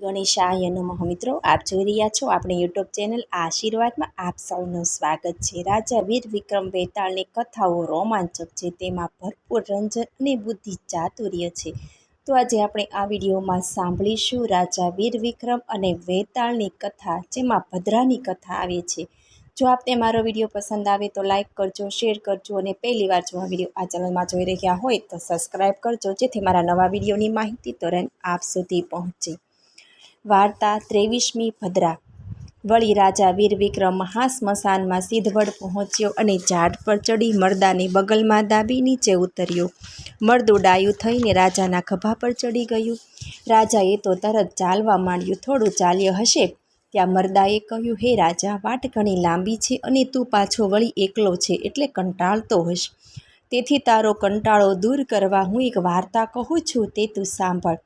ગણેશાય નમઃ મિત્રો, આપ જોઈ રહ્યા છો આપણી યુટ્યુબ ચેનલ આશીર્વાદમાં આપ સૌનું સ્વાગત છે. રાજા વીર વિક્રમ વેતાળની કથાઓ રોમાંચક છે, તેમાં ભરપૂર રંજન અને બુદ્ધિ ચાતુર્ય છે. તો આજે આપણે આ વિડીયોમાં સાંભળીશું રાજા વીર વિક્રમ અને વેતાળની કથા, જેમાં ભદ્રાની કથા આવે છે. જો આપને મારો વીડિયો પસંદ આવે તો લાઇક કરજો, શેર કરજો અને પહેલી વાર જો આ વીડિયો આ ચેનલમાં જોઈ રહ્યા હોય તો સબસ્ક્રાઈબ કરજો, જેથી મારા નવા વિડીયોની માહિતી તુરંત આપ સુધી પહોંચે. વાર્તા ત્રેવીસમી ભદ્રા. વળી રાજા વીર વિક્રમ મહાસ્મશાનમાં સિદ્ધવડ પહોંચ્યો અને ઝાડ પર ચડી મરદાની બગલમાં દાબી નીચે ઉતર્યો. મરદું ડાયું થઈને રાજાના ખભા પર ચડી ગયું. રાજાએ તો તરત ચાલવા માંડ્યું, થોડું ચાલ્યો હશે. ત્યાં મરદાએ કહ્યું, હે રાજા, વાટ ઘણી લાંબી છે અને તું પાછો વળી એકલો છે એટલે કંટાળતો હશ તેથી તારો કંટાળો દૂર કરવા હું એક વાર્તા કહું છું, તે તું સાંભળ.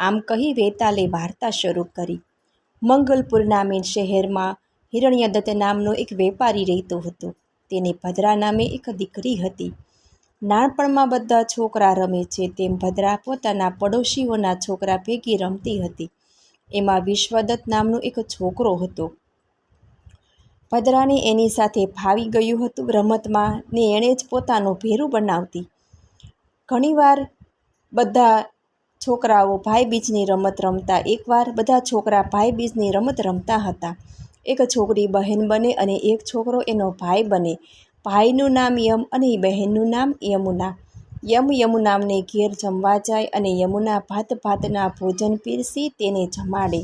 આમ કહી વેતાલે વાર્તા શરૂ કરી. મંગલપુર નામે શહેરમાં હિરણ્યદત્ત નામનો એક વેપારી રહેતો હતો. તેને ભદ્રા નામે એક દીકરી હતી. નાનપણમાં બધા છોકરા રમે છે તેમ ભદ્રા પોતાના પડોશીઓના છોકરા ભેગી રમતી હતી. એમાં વિશ્વદત્ત નામનો એક છોકરો હતો. ભદ્રાને એની સાથે ફાવી ગયું હતું રમતમાં ને એણે જ પોતાનું ભેરું બનાવતી. ઘણીવાર બધા છોકરાઓ ભાઈબીજની રમત રમતા એકવાર બધા છોકરા ભાઈબીજની રમત રમતા હતા. એક છોકરી બહેન બને અને એક છોકરો એનો ભાઈ બને. ભાઈનું નામ યમ અને બહેનનું નામ યમુના. યમ યમુનામને ઘેર જમવા જાય અને યમુના ભાત ભાતના ભોજન પીરસી તેને જમાડે.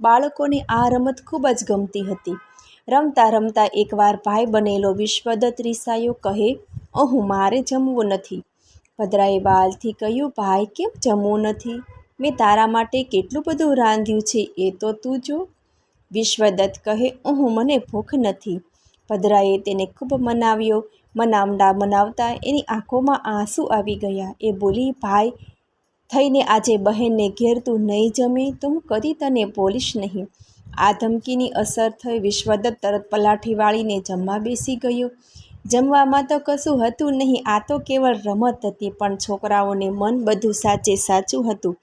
બાળકોને આ રમત ખૂબ જ ગમતી હતી. રમતા રમતા એકવાર ભાઈ બનેલો વિશ્વદત્ત રિસાયો કહે, અહું, મારે જમવું નથી. ભદ્રાએ બાલથી કહ્યું, ભાઈ, કેમ જમવું નથી? મેં તારા માટે કેટલું બધું રાંધ્યું છે, એ તો તું જો. વિશ્વદત્ત કહે અહું મને ભૂખ નથી. ભદ્રાએ તેને ખૂબ મનાવ્યો. મનાવડા મનાવતા એની આંખોમાં આંસુ આવી ગયા. એ બોલી, ભાઈ, થઈને આજે બહેનને ઘેર તું નહીં જમે, તો હું કદી તને બોલીશ નહીં. આ ધમકીની અસર થઈ વિશ્વદત્ત તરત પલાઠી વાળીને જમવા બેસી ગયો. જમવામાં તો કશું હતું નહીં, આ તો કેવળ રમત હતી, પણ છોકરાઓને મન બધું સાચે સાચું હતું.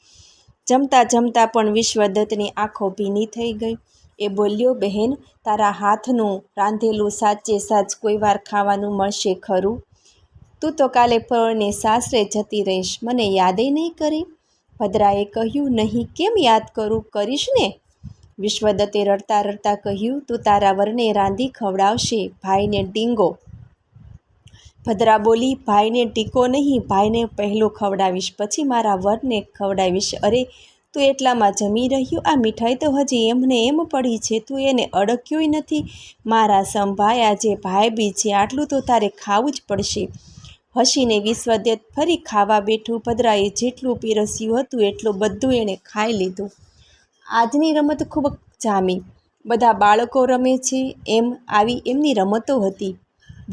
જમતા જમતા પણ વિશ્વદત્તની આંખો ભીની થઈ ગઈ. એ બોલ્યો, બહેન, તારા હાથનું રાંધેલું સાચે સાચ કોઈ વાર ખાવાનું મળશે ખરું? તું તો કાલે પરણે સાસરે જતી રહીશ, મને યાદે નહીં કરી? ભદ્રાએ કહ્યું, નહીં, કેમ યાદ કરું? કરીશ ને? વિશ્વદત્તે રડતા રડતા કહ્યું, તું તારા વરને રાંધી ખવડાવશે, ભાઈને ડીંગો. ભદ્રા બોલી, ભાઈને ટીકો નહીં, ભાઈને પહેલો ખવડાવીશ, પછી મારા વરને ખવડાવીશ. અરે, તું એટલામાં જમી રહ્યું? આ મીઠાઈ તો હજી એમને એમ પડી છે, તું એને અડક્યોય નથી. મારા સંભાઈ આજે ભાઈ બી છે, આટલું તો તારે ખાવું જ પડશે. હસીને વિશ્વદેત ફરી ખાવા બેઠું. ભદ્રાએ જેટલું પીરસ્યું હતું, એટલું બધું એણે ખાઈ લીધું. આજની રમત ખૂબ જામી. બધા બાળકો રમે છે, એમ આવી એમની રમતો હતી.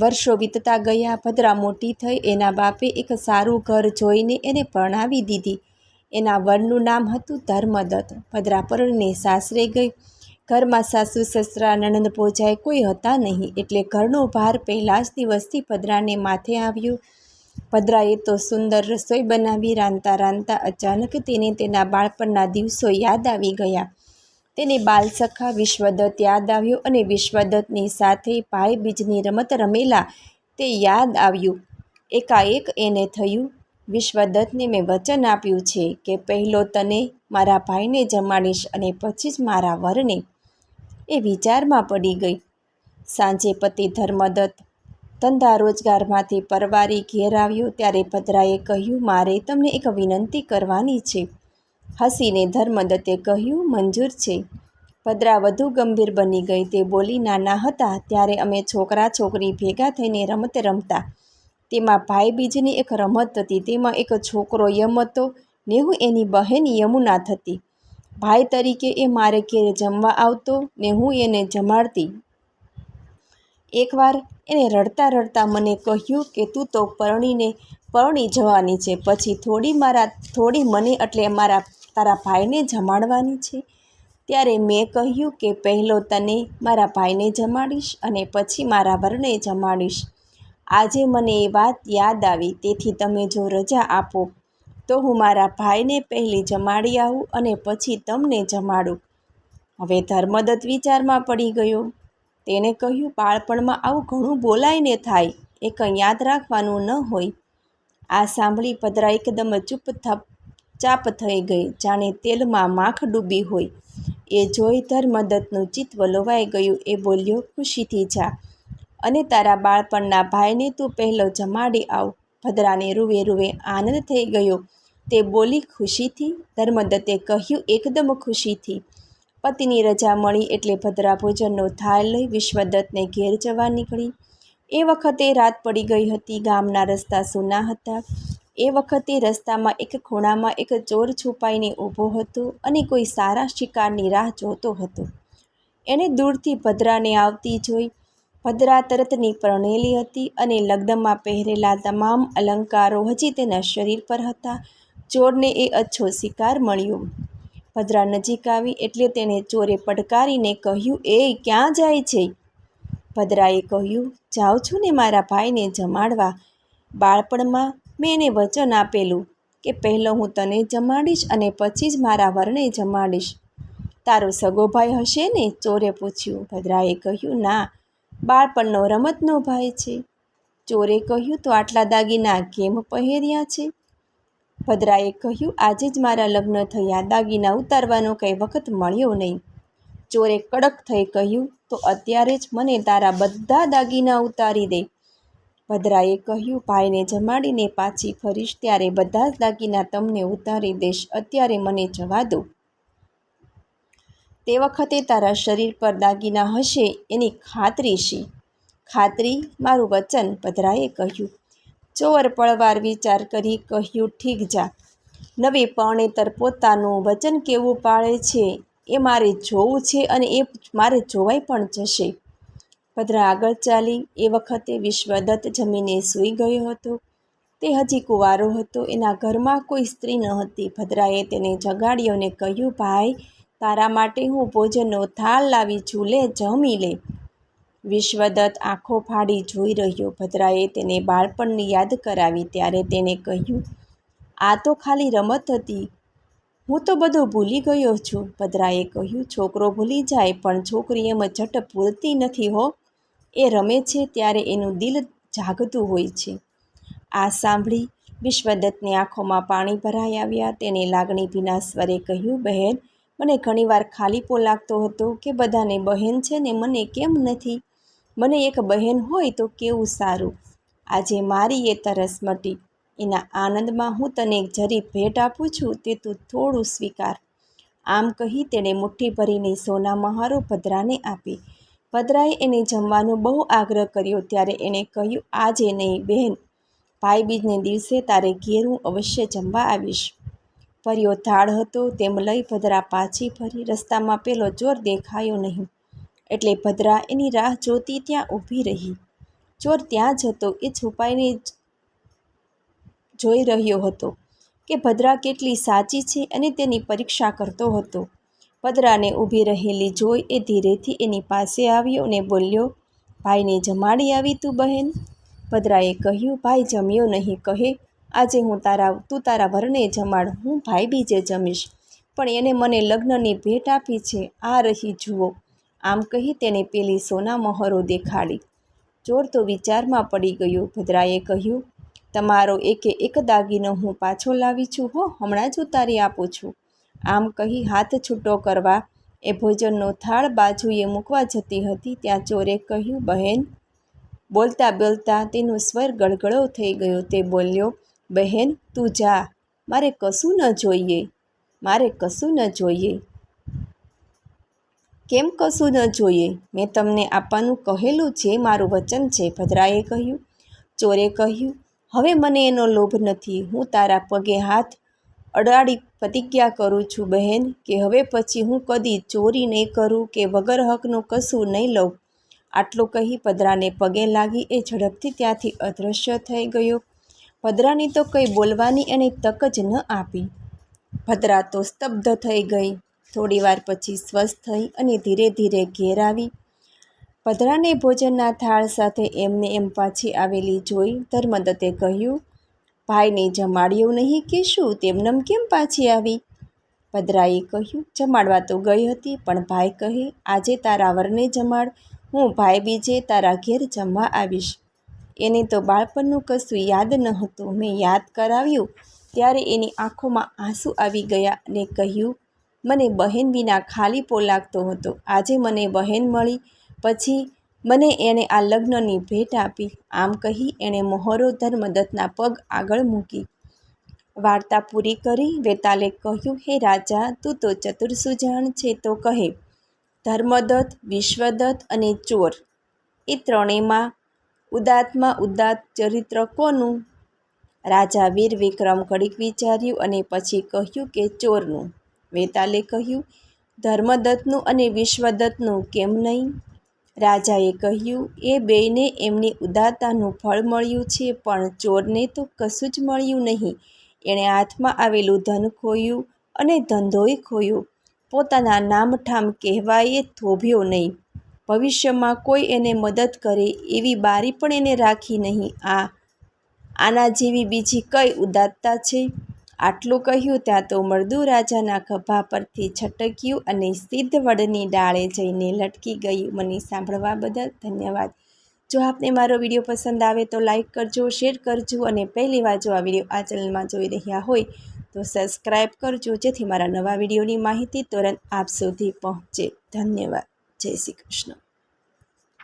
વર્ષો વીતતા ગયા, ભદ્રા મોટી થઈ, એના બાપે એક સારું ઘર જોઈને એને પરણાવી દીધી. એના વરનું નામ હતું ધર્મદત્ત. ભદ્રા પરણને સાસરે ગઈ. ઘરમાં સાસુ, સસરા, નણંદ પોજાય કોઈ હતા નહીં. એટલે ઘરનો ભાર પહેલાં જ દિવસથી ભદ્રાને માથે આવ્યો. ભદ્રાએ તો સુંદર રસોઈ બનાવી રાંધતા રાંધતા અચાનક તેને તેના બાળપણના દિવસો યાદ આવી ગયા. તેને બાલસખા વિશ્વદત્ત યાદ આવ્યો અને વિશ્વદત્તની સાથે ભાઈ બીજની રમત રમેલા તે યાદ આવ્યું. એકાએક એને થયું, વિશ્વદત્તને મેં વચન આપ્યું છે કે પહેલો તને મારા ભાઈને જમાડીશ અને પછી જ મારા વરને. એ વિચારમાં પડી ગઈ. સાંજે પતિ ધર્મદત્ત ધંધા રોજગારમાંથી પરવારી ઘેર આવ્યો ત્યારે ભદ્રાએ કહ્યું, મારે તમને એક વિનંતી કરવાની છે. હસીને ધર્મદત્તે કહ્યું, મંજૂર છે. ભદ્રા વધુ ગંભીર બની ગઈ. તે બોલી, નાના હતા, ત્યારે અમે છોકરા છોકરી ભેગા થઈને રમત રમતા. તેમાં ભાઈબીજની એક રમત હતી. તેમાં એક છોકરો યમ હતો. ને હું એની બહેન યમુના થતી. ભાઈ તરીકે એ મારે ઘેરે જમવા આવતો ને હું એને જમાડતી. એકવાર એને રડતા રડતા મને કહ્યું કે, તું તો પરણીને પરણી જવાની છે. પછી થોડી મારા, થોડી મને એટલે મારા તારા ભાઈને જમાડવાની છે? ત્યારે મેં કહ્યું કે પહેલો તને મારા ભાઈને જમાડીશ અને પછી મારા વરને જમાડીશ. આજે મને એ વાત યાદ આવી, તેથી તમે જો રજા આપો, તો હું મારા ભાઈને પહેલી જમાડી આવું અને પછી તમને જમાડું. હવે ધર્મદત્ત વિચારમાં પડી ગયો. તેણે કહ્યું, બાળપણમાં આવું ઘણું બોલાયને થાય, એ કંઈ યાદ રાખવાનું ન હોય. આ સાંભળી પદરા એકદમ ચૂપ થપ ચાપ થઈ ગઈ, જાણે તેલમાં માખ ડૂબી હોય. એ જોઈ ધર્મદત્તનું ચિત્ત વલોવાઈ ગયું, એ બોલ્યો, ખુશીથી જા. અને તારા બાળપણના ભાઈને તું પહેલો જમાડી આવ. ભદ્રાને રૂવે રૂવે આનંદ થઈ ગયો. તે બોલી, ખુશીથી? ધર્મદત્તે કહ્યું, એકદમ ખુશીથી. પતિની રજા મળી એટલે ભદ્રા ભોજનનો થાળ લઈ વિશ્વદત્તને ઘેર જવા નીકળી. એ વખતે રાત પડી ગઈ હતી, ગામના રસ્તા સૂના હતા. એ વખતે રસ્તામાં એક ખૂણામાં એક ચોર છુપાઈને ઊભો હતો અને કોઈ સારા શિકારની રાહ જોતો હતો. એણે દૂરથી ભદ્રાને આવતી જોઈ. ભદ્રા તરતની પરણેલી હતી અને લગ્નમાં પહેરેલા તમામ અલંકારો હજી તેના શરીર પર હતા. ચોરને એ અચ્છો શિકાર મળ્યો. ભદ્રા નજીક આવી એટલે તેણે ચોરે પડકારીને કહ્યું, એ ક્યાં જાય છે? ભદ્રાએ કહ્યું જાઉં છું ને મારા ભાઈને જમાડવા. બાળપણમાં મેં એને વચન આપેલું કે પહેલો હું તને જમાડીશ અને પછી જ મારા વરને જમાડીશ. તારો સગો ભાઈ હશે ને? ચોરે પૂછ્યું. ભદ્રાએ કહ્યું, ના, બાળપણનો રમતનો ભાઈ છે. ચોરે કહ્યું, તો આટલા દાગીના કેમ પહેર્યા છે? ભદ્રાએ કહ્યું, આજે જ મારા લગ્ન થયા. દાગીના ઉતારવાનો કંઈ વખત મળ્યો નહીં. ચોરે કડક થઈ કહ્યું, તો અત્યારે જ મને તારા બધા દાગીના ઉતારી દે. ભદ્રાએ કહ્યું, ભાઈને જમાડીને પાછી ફરીશ ત્યારે બધા જ દાગીના તમને ઉતારી દઈશ અત્યારે મને જવા દો. તે વખતે તારા શરીર પર દાગીના હશે એની ખાતરી છે ખાતરી? મારું વચન, ભદ્રાએ કહ્યું. ચોર પળવાર વિચાર કરી કહ્યું, ઠીક જા. નવી પરણેતર પોતાનું વચન કેવું પાળે છે? એ મારે જોવું છે અને એ મારે જોવાઈ પણ જશે. ભદ્રા આગળ ચાલી એ વખતે વિશ્વદત્ત જમીને સૂઈ ગયો હતો. તે હજી કુંવારો હતો. એના ઘરમાં કોઈ સ્ત્રી ન હતી. ભદ્રાએ તેને જગાડ્યો અને કહ્યું, ભાઈ, તારા માટે હું ભોજનનો થાળ લાવી છું લે જમી લે. વિશ્વદત્ત આંખો ફાડી જોઈ રહ્યો. ભદ્રાએ તેને બાળપણની યાદ કરાવી. ત્યારે તેને કહ્યું, આ તો ખાલી રમત હતી. હું તો બધું ભૂલી ગયો છું. ભદ્રાએ કહ્યું, છોકરો ભૂલી જાય, પણ છોકરી એમ ઝટ ભૂલતી નથી હો. એ રમે છે ત્યારે એનું દિલ જાગતું હોય છે. આ સાંભળી વિશ્વદત્તની આંખોમાં પાણી ભરાઈ આવ્યા. તેને લાગણી ભીના સ્વરે કહ્યું, બહેન, મને ઘણીવાર ખાલીપો લાગતો હતો કે બધાને બહેન છે ને મને કેમ નથી? મને એક બહેન હોય તો કેવું સારું? આજે મારી એ તરસ મટી. એના આનંદમાં હું તને એક જરી ભેટ આપું છું તે તું થોડું સ્વીકાર. આમ કહી તેણે મુઠ્ઠી ભરીને સોના મહારો ભદ્રાને આપી. ભદ્રાએ એને જમવાનો બહુ આગ્રહ કર્યો ત્યારે એણે કહ્યું, આજે નહીં બહેન ભાઈબીજને દિવસે તારે ઘેર હું અવશ્ય જમવા આવીશ. ફર્યો ધાડ હતો, તેમ લઈ ભદ્રા પાછી ફરી રસ્તામાં પેલો ચોર દેખાયો નહીં. એટલે ભદ્રા એની રાહ જોતી ત્યાં ઊભી રહી. ચોર ત્યાં જ હતો, એ છુપાઈને જોઈ રહ્યો હતો કે ભદ્રા કેટલી સાચી છે અને તેની પરીક્ષા કરતો હતો. ભદ્રાને ઊભી રહેલી જોઈ એ ધીરેથી એની પાસે આવ્યો અને બોલ્યો, ભાઈને જમાડી આવી તું બહેન. ભદ્રાએ કહ્યું, ભાઈ જમ્યો નહીં, કહે, આજે હું તારા, તું તારા વરને જમાડ, હું ભાઈ બીજે જમીશ. પણ એને મને લગ્નની ભેટ આપી છે, આ રહી જુઓ. આમ કહી તેને પેલી સોના મહોરો દેખાડી. ચોર તો વિચારમાં પડી ગયો. ભદ્રાએ કહ્યું, તમારો એકે એક દાગીનો હું પાછો લાવી છું હો, હમણાં જ ઉતારી આપું છું. આમ કહી હાથ છૂટો કરવા. એ ભોજનનો થાળ બાજુએ મૂકવા જતી હતી. ત્યાં ચોરે કહ્યું, બહેન. બોલતા બોલતા તેનો સ્વર ગળગળો થઈ ગયો. તે બોલ્યો, બહેન, તું જા. મારે કશું ન જોઈએ. મારે કશું ન જોઈએ. કેમ કશું ન જોઈએ? મેં તમને આપવાનું કહેલું છે મારું વચન છે, ભદ્રાએ કહ્યું. ચોરે કહ્યું, હવે મને એનો લોભ નથી. હું તારા પગે હાથ અડાડી પ્રતિજ્ઞા કરું છું બહેન કે હવે પછી હું કદી ચોરી નહીં કરું કે વગર હકનું કશું નહીં લઉં. આટલું કહી પદરાને પગે લાગી એ ઝડપથી ત્યાંથી અદૃશ્ય થઈ ગયો. ભદ્રાની તો કંઈ બોલવાની એને તક જ ન આપી. ભદ્રા તો સ્તબ્ધ થઈ ગઈ. થોડી વાર પછી સ્વસ્થ થઈ અને ધીરે ધીરે ઘેર આવી. પધરાને ભોજનના થાળ સાથે એમને એમ પાછી આવેલી જોઈ ધર્મદત્તે કહ્યું ભાઈને જમાડ્યો નહીં કે શું? તેમનેમ કેમ પાછી આવી? ભદ્રાએ કહ્યું, જમાડવા તો ગઈ હતી, પણ ભાઈ કહે, આજે તારા વરને જમાડ. હું ભાઈ બીજે તારા ઘેર જમવા આવીશ. એને તો બાળપણનું કશું યાદ ન હતું મેં યાદ કરાવ્યું, ત્યારે એની આંખોમાં આંસુ આવી ગયા અને કહ્યું, મને બહેન વિના ખાલી પો લાગતો હતો. આજે મને બહેન મળી. પછી મને એણે આ લગ્નની ભેટ આપી. આમ કહી એણે મોહરો ધર્મદત્તના પગ આગળ મૂકી. વાર્તા પૂરી કરી વેતાલે કહ્યું, હે રાજા, તું તો ચતુર સુજાણ છે તો કહે, ધર્મદત્ત, વિશ્વદત્ત અને ચોર, એ ત્રણેયમાં ઉદાત્તમાં ઉદાત્ત ચરિત્ર કોનું? રાજા વીર વિક્રમ ઘડીક વિચાર્યું અને પછી કહ્યું કે ચોરનું. વેતાલે કહ્યું, ધર્મદત્તનું અને વિશ્વદત્તનું કેમ નહીં? રાજાએ કહ્યું, એ બેયને એમની ઉદારતાનું ફળ મળ્યું છે, પણ ચોરને તો કશું જ મળ્યું નહીં. એણે હાથમાં આવેલું ધન ખોયું અને ધંધોય ખોયો. પોતાના નામઠામ કહેવાય થોભ્યો નહીં. ભવિષ્યમાં કોઈ એને મદદ કરે એવી બારી પણ એને રાખી નહીં. આ, આના જેવી બીજી કઈ ઉદારતા છે? આટલું કહ્યું ત્યાં તો મર્દુ રાજાના ખભા પરથી છટક્યું અને સિદ્ધ વડની ડાળે જઈને લટકી ગયું મને સાંભળવા બદલ ધન્યવાદ. જો આપને મારો વીડિયો પસંદ આવે તો લાઈક કરજો, શેર કરજો અને પહેલી વાર જો આ વીડિયો આ ચેનલમાં જોઈ રહ્યા હોય તો સબસ્ક્રાઈબ કરજો, જેથી મારા નવા વિડીયોની માહિતી તુરંત આપ સુધી પહોંચે. ધન્યવાદ. જય શ્રી કૃષ્ણ.